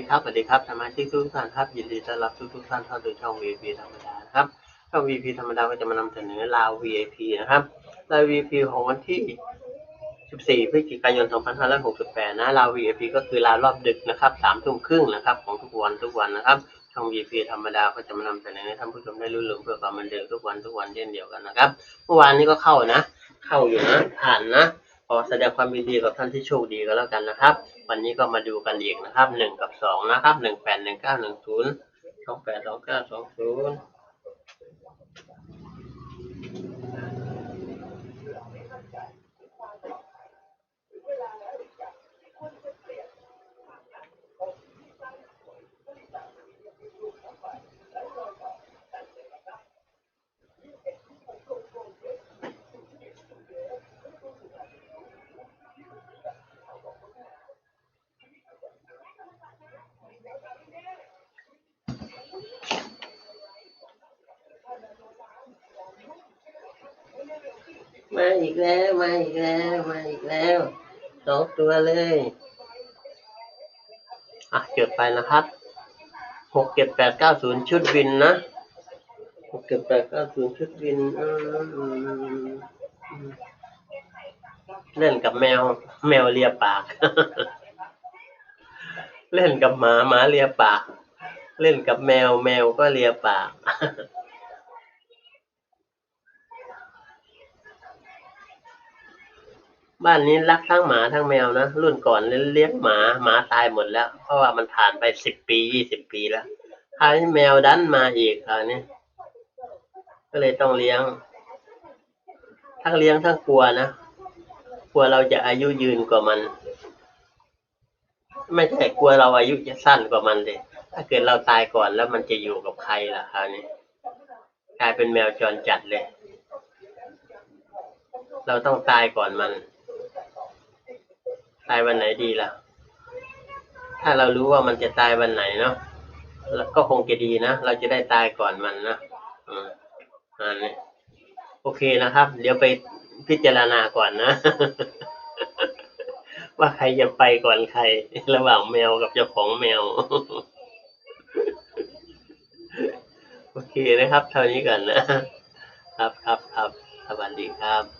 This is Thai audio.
ดีครับสวัสดีครับสมาชิกทุกท่านครับยินดีต้อนรับทุกทุกท่านเข้าสู่ช่อง VIP ธรรมดานะครับช่อง VIP ธรรมดาก็จะมานำเสนอลาว VIP นะครับลาว VIP ของวันที่ 14 พฤศจิกายน 2568 นะลาว VIP ก็คือลาวรอบดึกนะครับ3ทุ่มครึ่งนะครับของทุกวันทุกวันนะครับช่อง VIP ธรรมดาก็จะมานำเสนอให้ท่านผู้ชมได้รู้เรื่องเพื่อความบันเทิงทุกวันทุกวันเช่นเดียวกันนะครับเมื่อวานนี้ก็เข้านะ เข้าอยู่นะผ่านนะ อแสดงความยินดีกับท่านที่โชคดีก็แล้วกันนะครับ วันนี้ก็มาดูกันอีกนะครับหนึ่งกับสองนะครับหนึ่งแปดหนึ่งเก้าหนึ่งศูนย์สองแปดสองเก้าสองศูนย์ มาอีกแล้วมาอีกแล้วมาอีกแล้วสองตัวเลย อะจดไปนะครับหกเจ็ดแปดเก้าศูนย์ชุดวินนะหกเจ็ดแปดเก้าศูนย์ชุดวินเล่นกับแมว แมวเลียปาก เล่นกับหมาหมาเลียปาก เล่นกับแมวแมวก็เลียปาก บ้านนี้รักทั้งหมาทั้งแมวนะรุ่นก่อนเลี้ยงหมาหมาตายหมดแล้ว เพราะว่ามันผ่านไปสิบปียี่สิบปีแล้วคราวนี้แมวดันมาอีกคราวนี้ก็เลยต้องเลี้ยง ทั้งเลี้ยงทั้งกลัวนะกลัวเราจะอายุยืนกว่ามัน ไม่ใช่กลัวเราอายุจะสั้นกว่ามันเลยถ้าเกิดเราตายก่อนแล้วมันจะอยู่กับใครล่ะคราวนี้กลายเป็นแมวจรจัดเลย เราต้องตายก่อนมัน ตายวันไหนดีล่ะ ถ้าเรารู้ว่ามันจะตายวันไหนเนาะก็คงจะดีนะ เราจะได้ตายก่อนมันนะอืมอันนี้โอเคนะครับ เดี๋ยวไปพิจารณาก่อนนะ ว่าใครจะไปก่อนใคร ระหว่างแมวกับเจ้าของแมว โอเคนะครับ เท่านี้ก่อนนะครับครับครับสวัสดีครับ